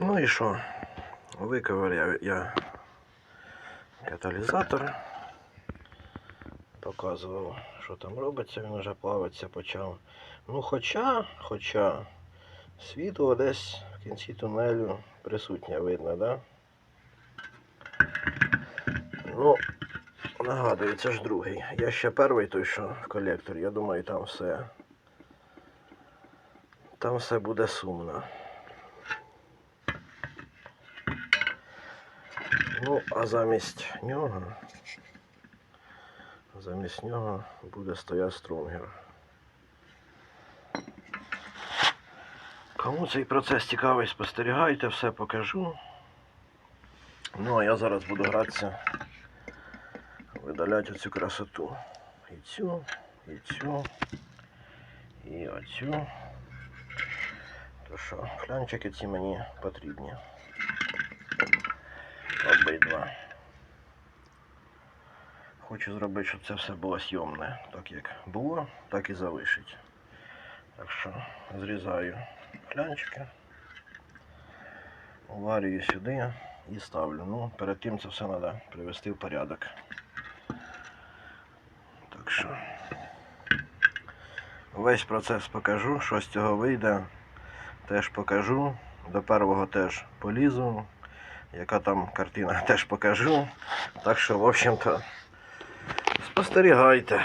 Ну і що? Виковиряв я каталізатор. Показував, що там робиться, він вже плаватися почав. Ну хоча, хоча світло десь в кінці тунелю присутнє видно, да? Ну, нагадую, це ж другий. Я ще перший той, що в колекторі. Я думаю, там все. Там все буде сумно. Ну, а замість нього. Замість нього буде стояти стронгер. Кому цей процес цікавий, спостерігайте, все покажу. Ну, а я зараз буду гратися, видаляти оцю красоту. І цю, і цю, і оцю. То що, флянчики ці мені потрібні. Хочу зробити, щоб це все було сйомне. Так як було, так і залишить. Так що зрізаю флянчики, уварюю сюди і ставлю. Ну, перед тим це все треба привести в порядок. Так що весь процес покажу, що з цього вийде, теж покажу. До первого теж полізу. Яка там картина теж покажу. Так що, в общем-то, спостерігайте.